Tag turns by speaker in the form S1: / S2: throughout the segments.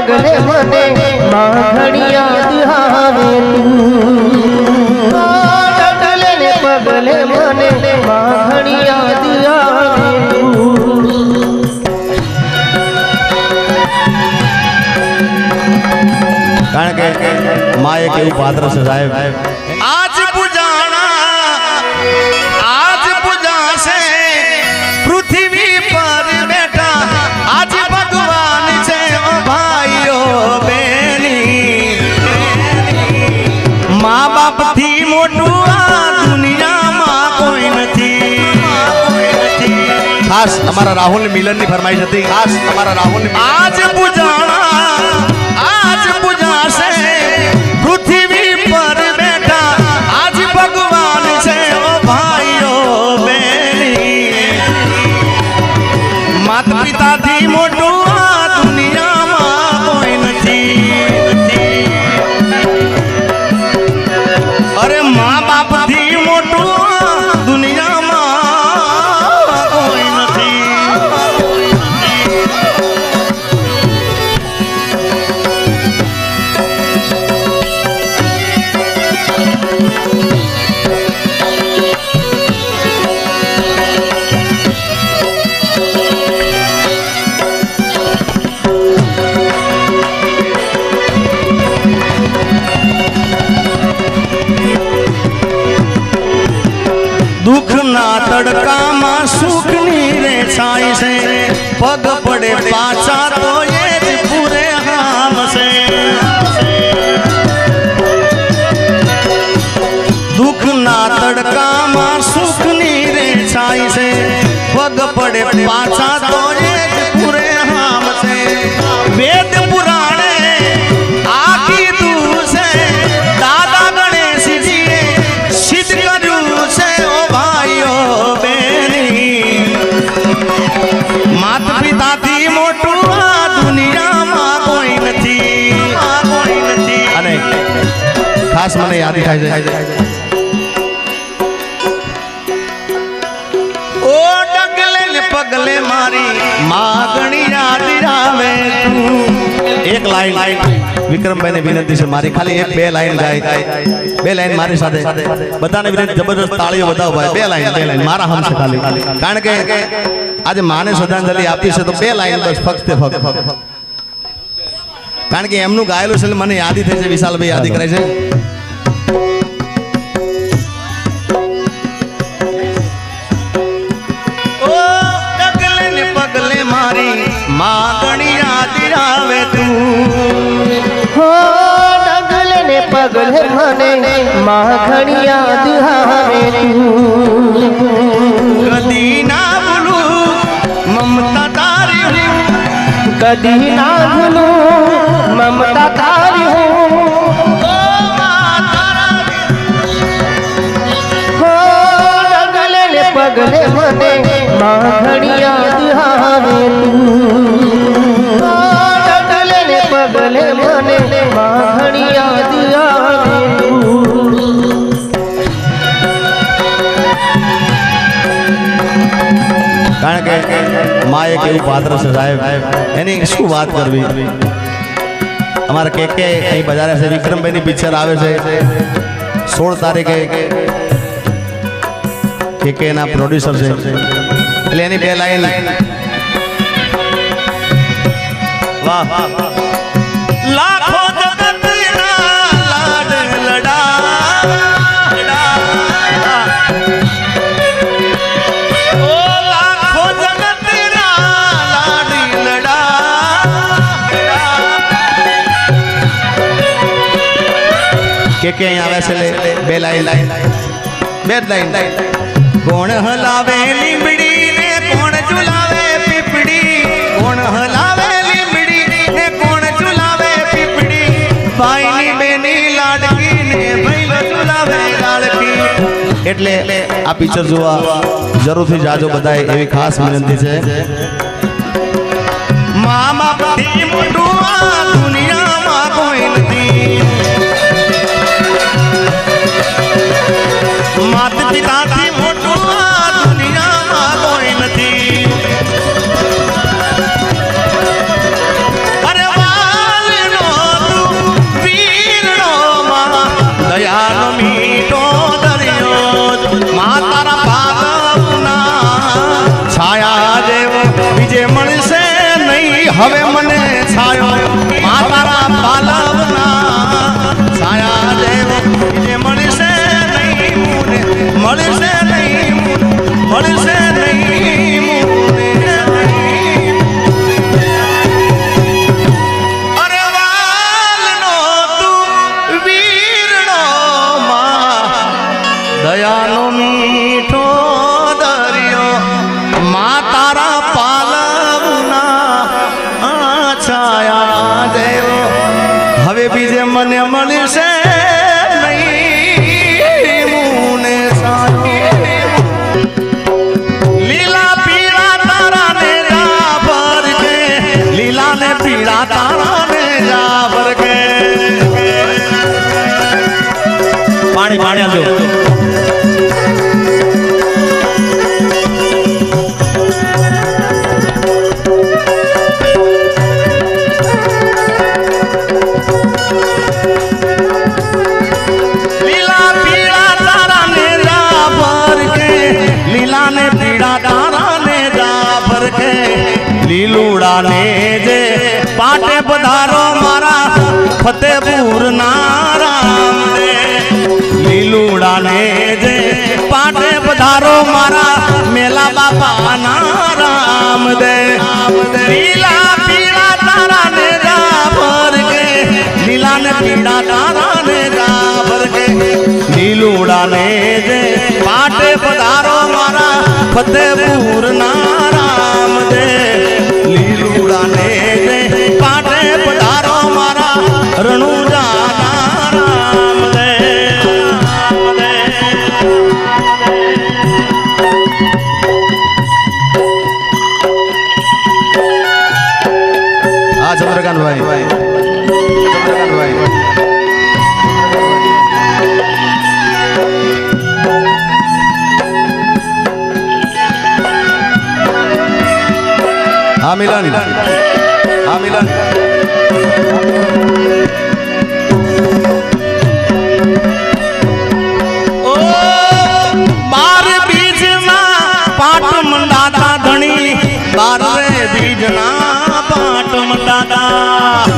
S1: પગલે મને યાદ આવે તું. ને પગલે મને યાદ આવે
S2: કારણ કે માં એક એવું પાત્ર છે સાહેબ.
S3: આજ મા મોટું આ દુનિયામાં કોઈ નથી.
S2: ખાસ તમારા રાહુલ મિલનની ફરમાઈશ હતી. ખાસ તમારા રાહુલ
S3: આજ પૂજાણા પાછા તો એ જ પૂરે હામ છે. વેદ પુરાણે આ કીધું છે, દાદા ગણેશજીએ સિદ્ધ કર્યું છે, ઓ ભાઈઓ બેની માત પિતાથી મોટું આ દુનિયામાં કોઈ નથી
S2: મને યાદ થાય છે.
S3: માગણી
S2: એક લાઈન. વિક્રમભાઈ ને વિનંતી છે, મારી ખાલી એક બે લાઈન ગાય બે લાઈન મારી સાથે. બધાને વિનંતી, જબરદસ્ત તાળીઓ બતાવો ભાઈ બે લાઈન બે લાઈન. મારા હમ ખાલી. કારણ કે આજે માને શ્રદ્ધાંજલિ આપી છે તો બે લાઈન બસ, ફક્ત ફક્ત. કારણ કે એમનું ગાયેલું છે મને યાદી થઈ છે, વિશાલભાઈ યાદી કરે છે.
S3: પગલે
S1: મને માં ઘણી યાદ આવે
S3: કદી ના ભૂલું મમતા તારી હું
S1: કદી ના ભૂલું મમતા તારી હું પગલે મને માં ઘણી યાદ આવે તું માં
S2: એક એવું પાત્ર છે સાહેબ. એની શું વાત કરવી? અમારા કે કે અહીં બજારે છે, વિક્રમભાઈની પિક્ચર આવે છે. સોળ તારીખે કે કે એના પ્રોડ્યુસર છે. એટલે એની બે લાઈન વાહ.
S3: લાખો
S2: કે કે આવે છે બે લાઈન. લાઈન બે જ લાઈન.
S3: કોણ હલાવે લીમડી ને કોણ ઝુલાવે પીપડી કોણ હલાવે લીમડી ને કોણ ઝુલાવે પીપડી ભાઈની બેની લાડકી ને ભાઈ ઝુલાવે લાડકી.
S2: એટલે આ પિક્ચર જોવા જરૂરથી જાજો બધાય એવી ખાસ વિનંતી છે.
S3: મામા મોટું આ દુનિયામાં હવે મને છાયો માતારા પાલવના છાયા દેવ જે મળશે નહીં મુને, મળશે નહીં મળશે નહીં માં, દયાનો મીઠો ફતેપુર ના રામ દે. લીલુડા ને જે પાટે પધારો મારા મેલા બાપા ના રામ દે. લીલા પીળા તારા ને જાબર કે લીલા ને પીળા તારા ને જાબર કે લીલુડા ને જે પાટે પધારો મારા ફતેપુર ના રામ દે.
S2: હા મિલન હા મિલન
S3: બાર બીજના પાટમ મંડાતા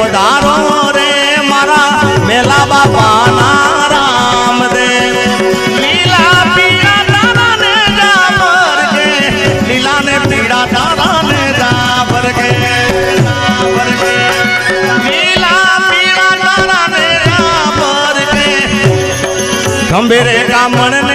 S3: પધારો રે મારા મેલા બાપાના રામ દે લીલા પીળા તારા ને જાબર કે લીલા ને પીળા તારા ને જાબર કે લીલા પીળા તારા ને જાબર કે ગંભીરે કામણ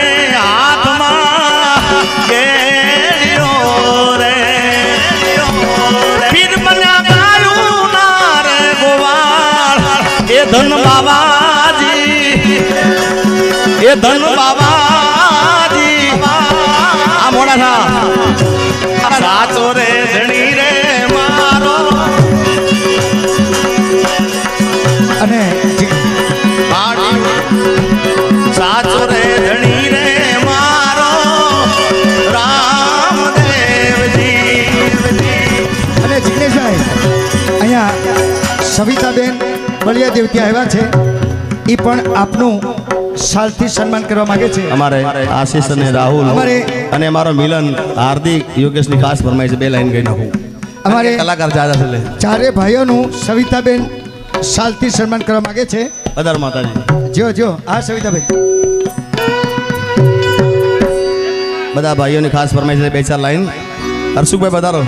S3: એ ધન બાબાજી આ મોડા થા. સાચો રે ધણી રે મારો.
S1: અને
S3: સાચો રે ધણી રે મારો. રામદેવજી.
S1: અને જિગ્નેશભાઈ, અહીંયા સવિતાબેન બળિયાદેવ ત્યાં આવ્યા છે. એ પણ આપનું સાલથી સન્માન કરવા માંગે છે.
S2: અમારે આશીષ અને રાહુલ અને અમારો મિલન હાર્દિક યોગેશની ખાસ ફરમાઈ છે બે લાઈન ગઈ નાખું.
S1: અમારે
S2: કલાકાર જાજા છે
S1: ચારે ભાઈઓનું સવિતાબેન સાલથી સન્માન કરવા માંગે છે.
S2: અદર માતાજી.
S1: જો જો આ સવિતાબેન.
S2: બધા ભાઈઓની ખાસ ફરમાઈ છે બે ચાર લાઈન. હર્ષુભાઈ બતારો